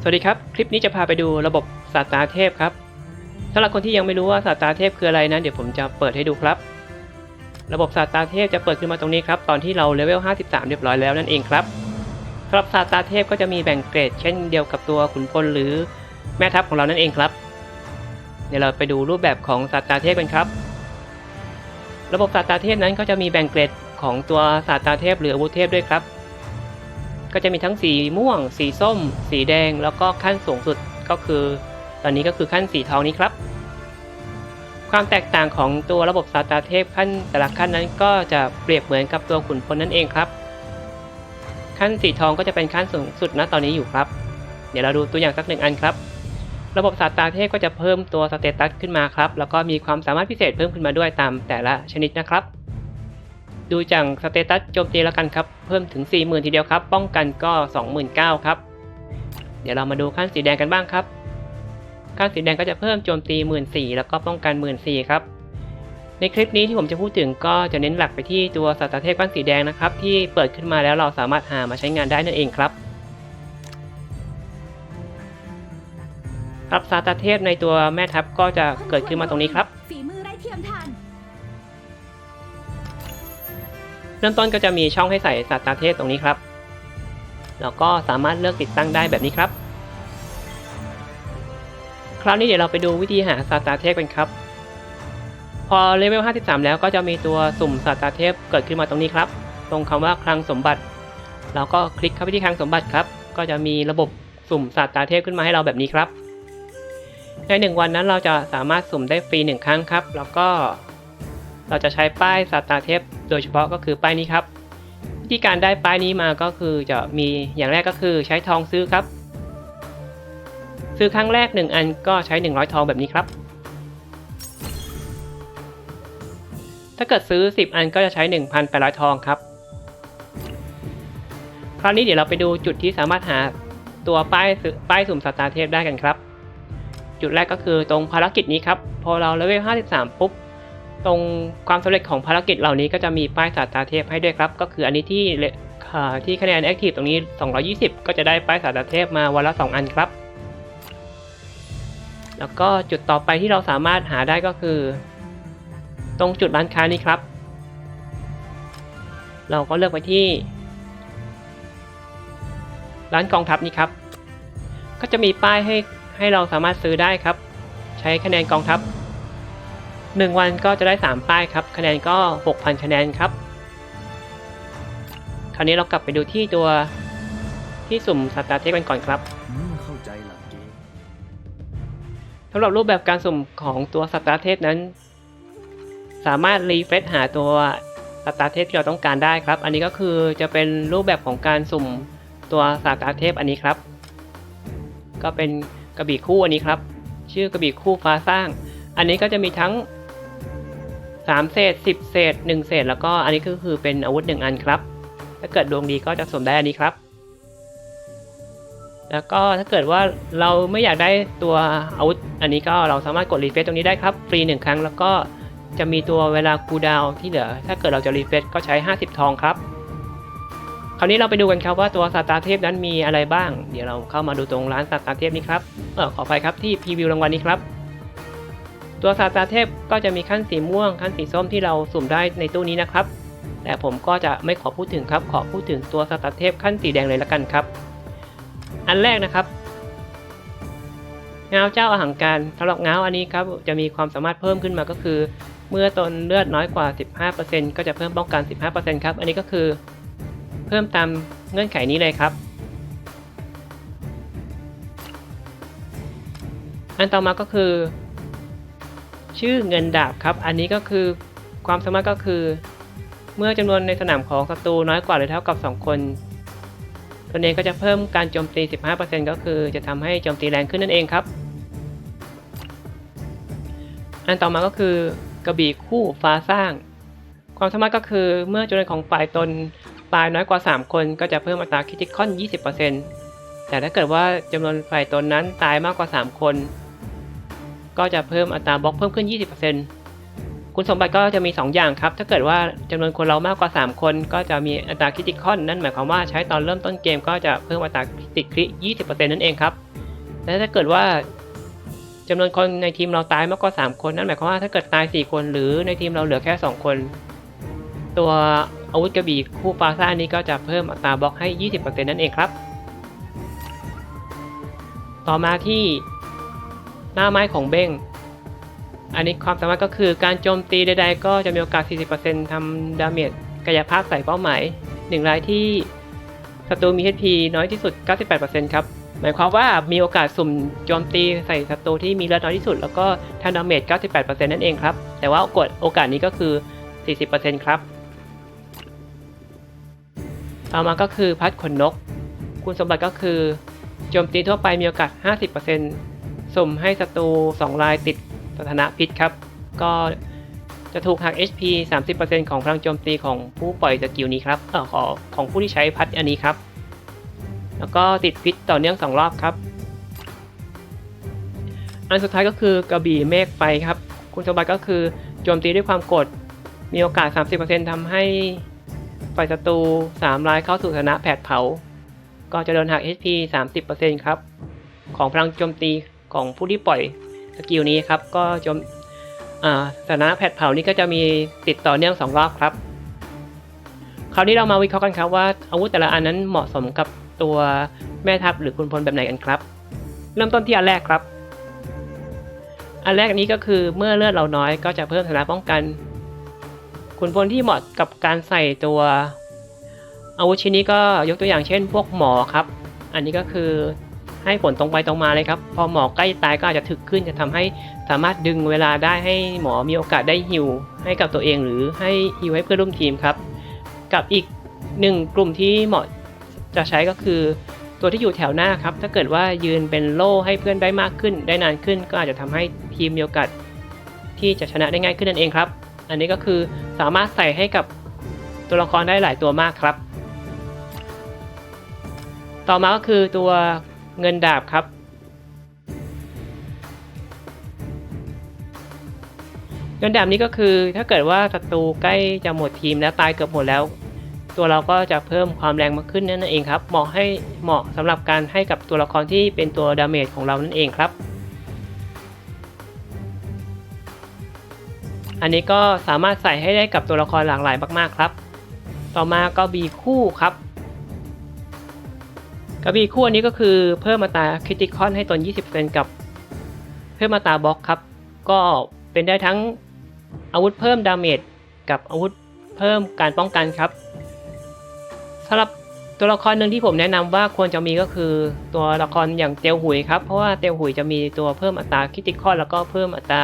สวัสดีครับ คลิปนี้จะพาไปดูระบบศาสตราเทพครับสำหรับคนที่ยังไม่รู้ว่าศาสตราเทพคืออะไรนั้นเดี๋ยวผมจะเปิดให้ดูครับ ระบบศาสตราเทพจะเปิดขึ้นมาตรงนี้ครับ ตอนที่เราเลเวล 53 เรียบร้อยแล้วนั่นเองครับสำหรับศาสตราเทพก็จะมีแบ่งเกรด เช่นเดียวกับตัวขุนพลหรือแม่ทัพของเรานั่นเองครับ เดี๋ยวเราไปดูรูปแบบของศาสตราเทพกันครับ ระบบศาสตราเทพนั้นก็จะมีแบ่งเกรดของตัวศาสตราเทพหรืออาวุธเทพด้วยครับ ก็จะมีทั้งสีม่วง สีส้ม สีแดง แล้วก็ขั้นสูงสุดก็คือ ตอนนี้ก็คือขั้นสีทองนี้ครับ ความแตกต่างของตัวระบบศาสตราเทพขั้นแต่ละขั้นนั้นก็จะเปรียบเหมือนกับตัวขุนพลนั่นเองครับ ขั้นสีทองก็จะเป็นขั้นสูงสุดณตอนนี้อยู่ครับ เดี๋ยวเราดูตัวอย่างสักหนึ่งอันครับ ระบบศาสตราเทพก็จะเพิ่มตัวสเตตัสขึ้นมาครับ แล้วก็มีความสามารถพิเศษเพิ่มขึ้นมาด้วยตามแต่ละชนิดนะครับ ดูจากสเตตัสโจมตีแล้วกันครับ เพิ่มถึง 40,000 ทีเดียวครับ ป้องกันก็ 29,000 ครับ เดี๋ยวเรามาดูขั้นสีแดงกันบ้างครับ ขั้นสีแดงก็จะเพิ่มโจมตี 14,000 แล้วก็ป้องกัน 14,000 ครับ ในคลิปนี้ที่ผมจะพูดถึงก็จะเน้นหลักไปที่ตัวสัตว์เทพขั้นสีแดงนะครับ ที่เปิดขึ้นมาแล้วเราสามารถหามาใช้งานได้นั่นเองครับครับซาตาเทพในตัวแม่ทัพก็จะเกิดขึ้นมาตรงนี้ครับ เริ่มต้นก็จะมีช่องให้ใส่สัตตาเทพตรงนี้ครับ แล้วก็สามารถเลือกติดตั้งได้แบบนี้ครับ คราวนี้เดี๋ยวเราไปดูวิธีหาสัตตาเทพกันครับ พอเลเวล 53 แล้วก็จะมีตัวสุ่มสัตตาเทพเกิดขึ้นมาตรงนี้ครับ ตรงคำว่าคลังสมบัติ เราก็คลิกเข้าไปที่คลังสมบัติครับ ก็จะมีระบบสุ่มสัตตาเทพขึ้นมาให้เราแบบนี้ครับ ในหนึ่งวันนั้นเราจะสามารถสุ่มได้ฟรีหนึ่งครั้งครับ แล้วก็ เราจะใช้ป้ายสัตตาเทพโดยเฉพาะก็คือป้ายนี้ครับ วิธีการได้ป้ายนี้มาก็คือจะมีอย่างแรกก็คือใช้ทองซื้อครับ ซื้อครั้งแรก 1 อันก็ใช้ 100 ทองแบบนี้ครับ ถ้าเกิดซื้อ 10 อันก็จะใช้ 1,800 ทองครับ คราวนี้เดี๋ยวเราไปดูจุดที่สามารถหาตัวป้ายป้ายสุ่มสัตตาเทพได้กันครับ จุดแรกก็คือตรงภารกิจนี้ครับ พอเราเลเวล 53 ปุ๊บ ตรงความสำเร็จของภารกิจเหล่านี้ก็จะมีป้ายศาตาเทพให้ด้วยครับ ก็คืออันนี้ที่ที่คะแนนแอคทีฟตรงนี้ 220 ก็จะได้ป้ายศาตาเทพมาวันละ 2 อันครับ แล้วก็จุดต่อไปที่เราสามารถหาได้ก็คือ ตรงจุดร้านค้านี้ครับ เราก็เลือกไปที่ ร้านกองทัพนี้ครับ ก็จะมีป้ายให้ให้เราสามารถซื้อได้ครับ ใช้คะแนนกองทัพ 1 วันก็จะได้ 3 ป้ายครับ คะแนนก็ 6,000 คะแนนครับ คราวนี้เรากลับไปดูที่ตัวที่สุ่มสตาร์เทคกันก่อนครับเข้าใจหลักเกมสำหรับรูปแบบการสุ่มของตัวสตาร์เทพนั้น สามารถรีเฟรชหาตัวสตาร์เทพที่เราต้องการได้ครับ อันนี้ก็คือจะเป็นรูปแบบของการสุ่มตัวสตาร์เทพอันนี้ครับ ก็เป็นกระบี่คู่อันนี้ครับ ชื่อกระบี่คู่ฟ้าสร้าง อันนี้ก็จะมีทั้ง 3 เศษ 10 เศษ 1 เศษ แล้วก็อันนี้ก็คือเป็นอาวุธ 1 อันครับ ถ้าเกิดดวงดีก็จะสวมได้อันนี้ครับ แล้วก็ถ้าเกิดว่าเราไม่อยากได้ตัวอาวุธ อันนี้ก็เราสามารถกดรีเฟซตรงนี้ได้ครับ ฟรี 1 ครั้ง แล้วก็จะมีตัวเวลาคูดาวที่เหลือ ถ้าเกิดเราจะรีเฟซก็ใช้ 50 ทองครับ คราวนี้เราไปดูกันครับว่าตัวสตาร์เทพนั้นมีอะไรบ้าง เดี๋ยวเราเข้ามาดูตรงร้านสตาร์เทพนี้ครับ เออขออภัยครับที่พรีวิวรางวัลนี้ครับ ตัวสตาเทพก็จะมีขั้นสีม่วงขั้นสีส้มที่เราสุ่มได้ในตู้นี้นะครับ แต่ผมก็จะไม่ขอพูดถึงครับ ขอพูดถึงตัวสตาเทพขั้นสีแดงเลยละกันครับ อันแรกนะครับเงาเจ้าอาหังการสำหรับเงาอันนี้ครับจะมีความสามารถเพิ่มขึ้นมาก็คือ เมื่อตนเลือดน้อยกว่า 15%ก็จะเพิ่มป้องกัน 15%ครับ อันนี้ก็คือเพิ่มตามเงื่อนไขนี้เลยครับ อันต่อมาก็คือ ชื่อเงินดาบครับ อันนี้ก็คือความสามารถก็คือ เมื่อจำนวนในสนามของศัตรูน้อยกว่าหรือเท่ากับ 2 คนตัวเองก็จะเพิ่มการโจมตี 15%ก็คือจะทำให้โจมตีแรงขึ้นนั่นเองครับ อันต่อมาก็คือกระบี่คู่ฟ้าสร้าง ความสามารถก็คือเมื่อจำนวนของฝ่ายตนตายน้อยกว่า 3 คนก็จะเพิ่มอัตราคริติคอน 20%แต่ถ้าเกิดว่าจำนวนฝ่ายตนนั้นตายมากกว่า 3 คน ก็จะเพิ่มอัตราบล็อกเพิ่มขึ้น 20%คุณสมบัติก็จะมี 2 อย่างครับ ถ้าเกิดว่าจำนวนคนเรามากกว่า 3 คน ก็จะมีอัตราคริติคอนนั่นหมายความว่าใช้ตอนเริ่มต้นเกมก็จะเพิ่มอัตราคริติคริ20%นั่นเองครับ และถ้าเกิดว่าจำนวนคนในทีมเราตายมากกว่า 3 คนนั่นหมายความว่าถ้าเกิดตาย 4 คนหรือในทีมเราเหลือแค่ 2 คน ตัวอาวุธกระบี่คู่ฟาซ่านี้ก็จะเพิ่มอัตราบล็อกให้ 20%นั่นเองครับ ต่อมาที่ หน้าไม้ของเบ้ง อันนี้ความสามารถก็คือการโจมตีใดๆ ก็จะมีโอกาส 40%ทำดาเมจกายภาพใส่เป้าหมายหนึ่งรายที่ศัตรูมี HP น้อยที่สุด 98%ครับ หมายความว่ามีโอกาสสุ่มโจมตีใส่ศัตรูที่มีเลือดน้อยที่สุด แล้วก็ทำดาเมจ 98%นั่นเองครับ แต่ว่ากดโอกาสนี้ก็คือ 40%ครับ ต่อมาก็คือพัดขนนก คุณสมบัติก็คือโจมตีทั่วไปมีโอกาส 50% สุ่มให้ศัตรู2รายติดสถานะพิษครับ ก็จะถูกหัก HP 30%ของพลังโจมตีของผู้ปล่อยสกิลนี้ครับเออของของผู้ที่ใช้พัดอันนี้ครับ แล้วก็ติดพิษต่อเนื่อง 2 รอบครับ อันสุดท้ายก็คือกระบี่เมฆไฟครับ คุณสมบัติก็คือโจมตีด้วยความกด มีโอกาส 30%ทำให้ฝ่ายศัตรู3รายเข้าสู่สถานะแผดเผา ก็จะโดนหัก HP 30%ครับ ของพลังโจมตี ของผู้ที่ปล่อยสกิลนี้ครับ ก็จมอ่าสถานะแผดเผานี้ก็จะมีติดต่อเนื่อง2รอบครับ คราวนี้เรามาวิเคราะห์กันครับว่าอาวุธแต่ละอันนั้นเหมาะสมกับตัวแม่ทัพหรือคุณพลแบบไหนกันครับ เริ่มต้นที่อันแรกครับ อันแรกนี้ก็คือเมื่อเลือดเราน้อยก็จะเพิ่มสถานะป้องกันขุนพลที่เหมาะกับการใส่ตัวอาวุธชิ้นนี้ก็ยกตัวอย่างเช่น พวกหมอครับ อันนี้ก็คือ ให้ผลตรงไปตรงมาเลยครับ พอหมอใกล้ตายก็อาจจะถึกขึ้นจะทำให้สามารถดึงเวลาได้ให้หมอมีโอกาสได้ฮิวให้กับตัวเองหรือให้ฮิวให้เพื่อนร่วมทีมครับ กับอีกหนึ่งกลุ่มที่เหมาะจะใช้ก็คือ ตัวที่อยู่แถวหน้าครับ ถ้าเกิดว่ายืนเป็นโล่ให้เพื่อนได้มากขึ้น ได้นานขึ้น ก็อาจจะทำให้ทีมมีโอกาสที่จะชนะได้ง่ายขึ้นนั่นเองครับ อันนี้ก็คือสามารถใส่ให้กับตัวละครได้หลายตัวมากครับ ต่อมาก็คือตัว เงินดาบครับ เงินดาบนี้ก็คือถ้าเกิดว่าศัตรูใกล้จะหมดทีมแล้วตายเกือบหมดแล้ว ตัวเราก็จะเพิ่มความแรงมากขึ้นนั่นเองครับ เหมาะให้เหมาะสำหรับการให้กับตัวละครที่เป็นตัวดาเมจของเรานั่นเองครับ อันนี้ก็สามารถใส่ให้ได้กับตัวละครหลากหลายมากๆครับ ต่อมาก็บีคู่ครับ กระบี่คู่อันนี้ก็คือเพิ่มมาตราคริติคอนให้ตน 20%กับเพิ่มมาตราบล็อกครับ ก็เป็นได้ทั้งอาวุธเพิ่มดาเมจกับอาวุธเพิ่มการป้องกันครับสำหรับตัวละครหนึ่งที่ผมแนะนำว่าควรจะมีก็คือตัวละครอย่างเตียวหุยครับเพราะว่าเตียวหุยจะมีตัวเพิ่มอัตราคิติคอนแล้วก็เพิ่มอัตรา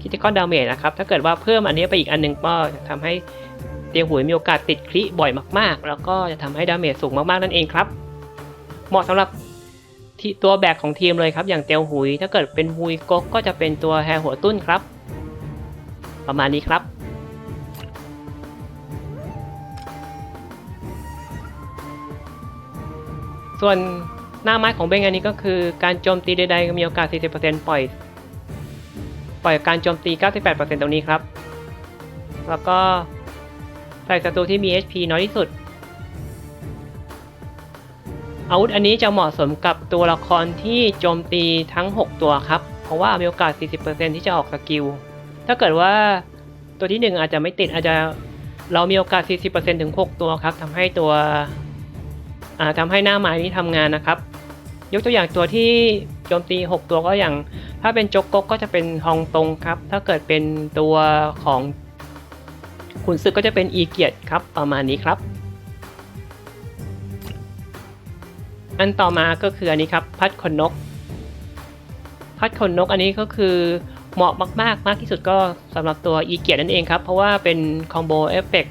คิติคอนดาเมจนะครับถ้าเกิดว่าเพิ่มอันนี้ไปอีกอันหนึ่งก็จะทำให้เตียวหุยมีโอกาสติดคริบ่อยมาก ๆ แล้วก็จะทำให้ดาเมจสูงมากๆนั่นเองครับ เหมาะสำหรับที่ตัวแบกของทีมเลยครับ อย่างเตียวหุย ถ้าเกิดเป็นหุยกกก็จะเป็นตัวแฮหัวตุ้นครับ ประมาณนี้ครับ ส่วนหน้าไม้ของเบงอันนี้ก็คือการโจมตีใดๆมีโอกาส 40%ปล่อย ปล่อยการโจมตี 98%ตรงนี้ครับ แล้วก็ใส่ศัตรูที่มี HP น้อยที่สุด อาวุธอันนี้จะเหมาะสมกับตัวละครที่โจมตีทั้ง 6 ตัวครับ เพราะว่ามีโอกาส 40%ที่จะออกสกิล ถ้าเกิดว่าตัวที่ 1 อาจจะไม่ติดอาจจะเรามีโอกาส 40%ถึง 6 ตัวครับทำให้ตัวอ่าทำให้หน้าไม้นี้ทำงานนะครับ ยกตัวอย่างตัวที่โจมตี 6 ตัวก็อย่าง ถ้าเป็นจกกกก็จะเป็นฮองตงครับ ถ้าเกิดเป็นตัวของขุนศึกก็จะเป็นอีเกียรติครับประมาณนี้ครับ อันต่อมาก็คืออันนี้ครับพัดขนนก พัดขนนกอันนี้ก็คือเหมาะมาก ๆ มากที่สุดก็สำหรับตัวอีเกียนั่นเองครับ เพราะว่าเป็นคอมโบเอฟเฟก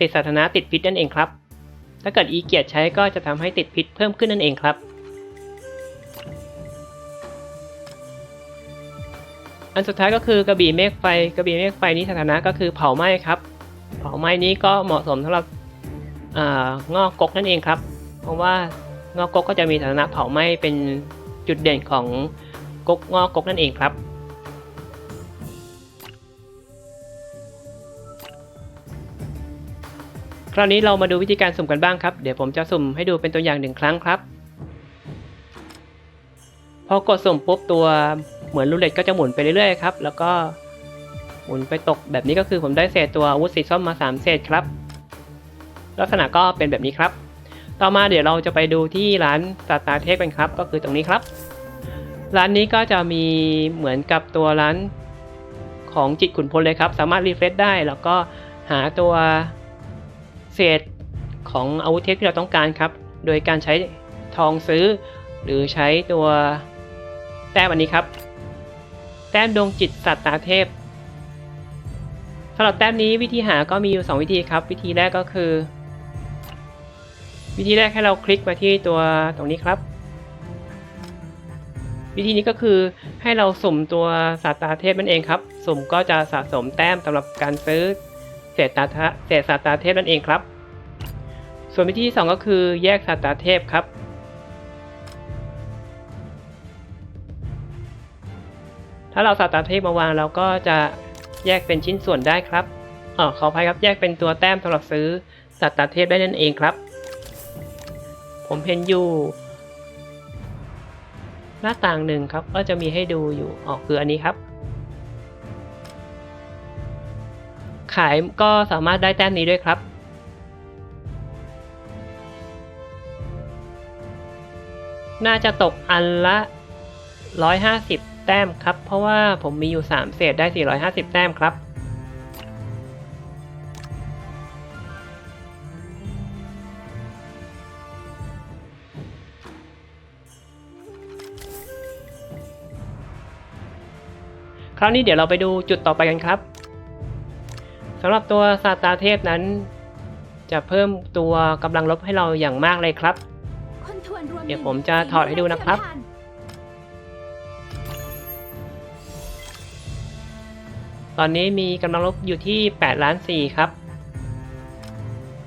ติดสถานะติดพิษนั่นเองครับ ถ้าเกิดอีเกียใช้ก็จะทำให้ติดพิษเพิ่มขึ้นนั่นเองครับอันสุดท้ายก็คือกระบี่เมฆไฟกระบี่เมฆไฟนี้สถานะก็คือเผาไหม้ครับ เผาไหม้นี้ก็เหมาะสมสำหรับงอกกกนั่นเองครับ เพราะว่า งอกกกก็จะมีสถานะเผาไหม้เป็นจุดเด่นของกกงอกกกนั่นเองครับ คราวนี้เรามาดูวิธีการสุ่มกันบ้างครับ เดี๋ยวผมจะสุ่มให้ดูเป็นตัวอย่างหนึ่งครั้งครับ พอกดสุ่มปุ๊บตัวเหมือนรูเล็ตก็จะหมุนไปเรื่อยๆครับ แล้วก็หมุนไปตกแบบนี้ก็คือผมได้เศษตัวอาวุธสีส้มมา 3 เศษครับ ลักษณะก็เป็นแบบนี้ครับ ต่อมาเดี๋ยวเราจะไปดูที่ร้านสตาร์เทพกันครับ ก็คือตรงนี้ครับ ร้านนี้ก็จะมีเหมือนกับตัวร้านของจิตขุนพลเลยครับ สามารถรีเฟรชได้แล้วก็หาตัวเศษของอาวุธเทพที่เราต้องการครับ โดยการใช้ทองซื้อ หรือใช้ตัวแต้มอันนี้ครับ แต้มดวงจิตสัตตาเทพสำหรับแต้มนี้วิธีหาก็มีอยู่ 2 วิธีครับ วิธีแรกก็คือ วิธีแรกให้เราคลิกมาที่ตัวตรงนี้ครับ วิธีนี้ก็คือให้เราสุ่มตัวสัตาเทพนั่นเองครับ สุ่มก็จะสะสมแต้มสำหรับการซื้อเศษตาทะเศษสัตาเทพนั่นเองครับ ส่วนวิธีที่สองก็คือแยกสัตาเทพครับถ้าเราสัตาเทพมาวางเราก็จะแยกเป็นชิ้นส่วนได้ครับอ๋อขออภัยครับแยกเป็นตัวแต้มสำหรับซื้อสัตตาเทพได้นั่นเองครับ ผมเห็นอยู่หน้าต่างหนึ่งครับ ก็จะมีให้ดูอยู่อ๋อคืออันนี้ครับ ขายก็สามารถได้แต้มนี้ด้วยครับ น่าจะตกอันละ 150 แต้มครับ เพราะว่าผมมีอยู่ 3 เศษได้ 450 แต้มครับ ราวนี้เดี๋ยวเราไปดูจุดต่อไปกันครับสำหรับตัวซาตาเทพนั้น จะเพิ่มตัวกำลังลบให้เราอย่างมากเลยครับ เดี๋ยวผมจะถอดให้ดูนะครับ ตอนนี้มีกำลังลบอยู่ที่8ล้าน4ครับ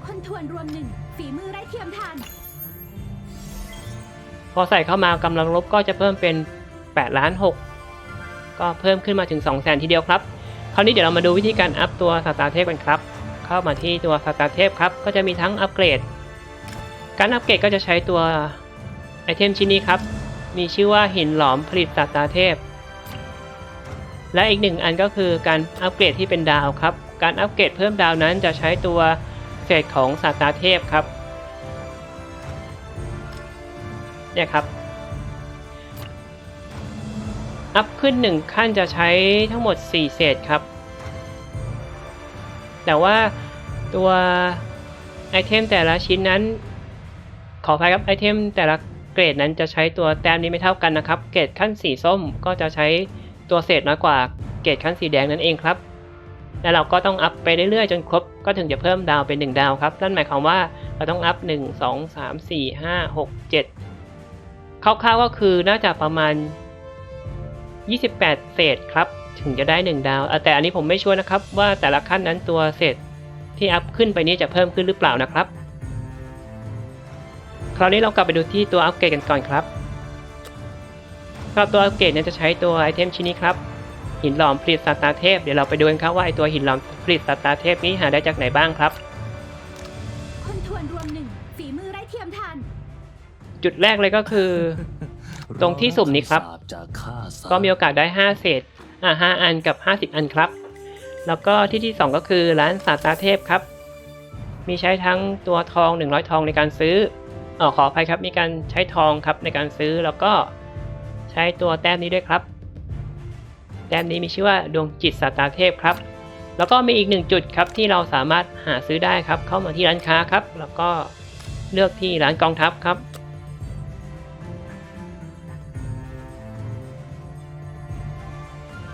คนทวนรวมหนึ่งฝีมือไร้เทียมทาน พอใส่เข้ามากำลังลบก็จะเพิ่มเป็น8ล้าน6 ก็เพิ่มขึ้นมาถึง 2 0 0 0 0ทีเดียวครับ คราวนี้เดี๋ยวเรามาดูวิธีการอัพตัวสตาร์เทพกันครับ เข้ามาที่ตัวสตาร์เทพครับ ก็จะมีทั้งอัปเกรด การอัปเกรดก็จะใช้ตัวไอเทมชิ้นนี้ครับ มีชื่อว่าหินหลอมผลิตสตาร์เทพ และอีกหนึ่งอันก็คือการอัปเกรดที่เป็นดาวครับ การอัปเกรดเพิ่มดาวนั้นจะใช้ตัวเศษของสตาร์เทพครับเนี่ยครับ อัพขึ้น 1 ขั้นจะใช้ทั้งหมด 4 เศษครับ แต่ว่าตัวไอเทมแต่ละชิ้นนั้น ขออภัยครับไอเทมแต่ละเกรดนั้นจะใช้ตัวแต้มนี้ไม่เท่ากันนะครับ เกรดขั้นสีส้มก็จะใช้ตัวเศษน้อยกว่าเกรดขั้นสีแดงนั่นเองครับ และเราก็ต้องอัพไปเรื่อยๆจนครบก็ถึงจะเพิ่มดาวเป็น 1 ดาวครับ นั่นหมายความว่าเราต้องอัพ 1 2 3 4 5 6 7คร่าวๆก็คือน่าจะประมาณ 28 เศษครับ ถึงจะได้ 1 ดาวเอ่อแต่อันนี้ผมไม่ชัวร์นะครับ ว่าแต่ละขั้นนั้นตัวเศษที่อัพขึ้นไปนี้จะเพิ่มขึ้นหรือเปล่านะครับ คราวนี้เรากลับไปดูที่ตัวอัปเกรดกันก่อนครับสำหรับตัวอัปเกรดเนี่ยจะใช้ตัวไอเทมชิ้นนี้ครับ หินหลอมผลิตสตาร์เทพ เดี๋ยวเราไปดูกันครับว่าไอตัวหินหลอมผลิตสตาร์เทพนี้หาได้จากไหนบ้างครับ คนทวนรวมหนึ่งฝีมือไร้เทียมทาน จุดแรกเลยก็คือ ตรงที่สุ่มนี้ครับ ก็มีโอกาสได้ 5 เศษอ่า5อันกับ 50 อันครับ แล้วก็ที่ที่ 2 ก็คือร้านสาตาเทพครับ มีใช้ทั้งตัวทอง 100 ทองในการซื้อออขออภัยครับ มีการใช้ทองครับในการซื้อแล้วก็ใช้ตัวแต้มนี้ด้วยครับ แต้มนี้มีชื่อว่าดวงจิตสตาร์เทพครับ แล้วก็มีอีกหนึ่งจุดครับที่เราสามารถหาซื้อได้ครับ เข้ามาที่ร้านค้าครับ แล้วก็เลือกที่ร้านกองทัพครับ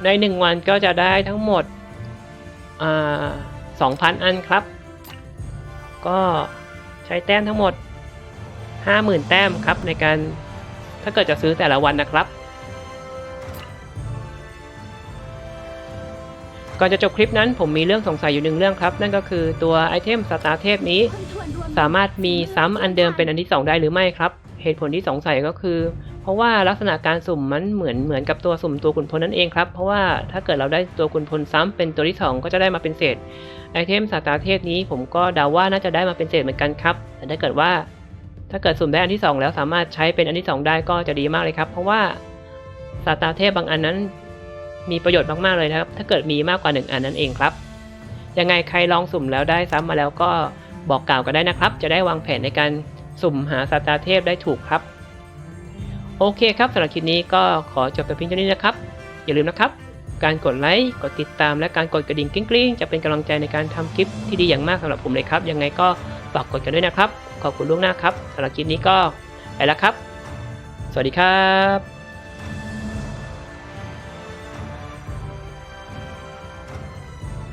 ในหนึ่งวันก็จะได้ทั้งหมดสองพันอันครับ ก็ใช้แต้มทั้งหมด 50,000 แต้มครับในการถ้าเกิดจะซื้อแต่ละวันนะครับ ก่อนจะจบคลิปนั้นผมมีเรื่องสงสัยอยู่หนึ่งเรื่องครับ นั่นก็คือตัวไอเทมสตาร์เทพนี้ สามารถมีซ้ำอันเดิมเป็นอันที่ 2 ได้หรือไม่ครับ เหตุผลที่สงสัยก็คือ เพราะว่าลักษณะการสุ่มมันเหมือนเหมือนกับตัวสุ่มตัวขุนพลนั่นเองครับ เพราะว่าถ้าเกิดเราได้ตัวขุนพลซ้ำเป็นตัวที่ 2 ก็จะได้มาเป็นเศษไอเทมสตาร์เทพนี้ผมก็เดาว่าน่าจะได้มาเป็นเศษเหมือนกันครับแต่ถ้าเกิดว่า ถ้าเกิดสุ่มได้อันที่ 2 แล้วสามารถใช้เป็นอันที่ 2 ได้ก็จะดีมากเลยครับ เพราะว่าศาสตราเทพบางอันนั้น มีประโยชน์มากๆเลยนะครับ ถ้าเกิดมีมากกว่าหนึ่งอันนั่นเองครับยังไงใครลองสุ่มแล้วได้ซ้ำมาแล้วก็บอกกล่าวกันได้นะครับ จะได้วางแผนในการสุ่มหาศาสตราเทพได้ถูกครับ โอเคครับสำหรับคลิปนี้ก็ขอจบกันเพียงเท่านี้นะครับ อย่าลืมนะครับ การกดไลค์กดติดตามและการกดกระดิ่งกริ๊งๆ จะเป็นกำลังใจในการทำคลิปที่ดีอย่างมากสำหรับผมเลยครับ ยังไงก็ฝากกดกันด้วยนะครับ ขอบคุณล่วงหน้าครับสำหรับคลิปนี้ก็ไปแล้วครับ สวัสดีครับ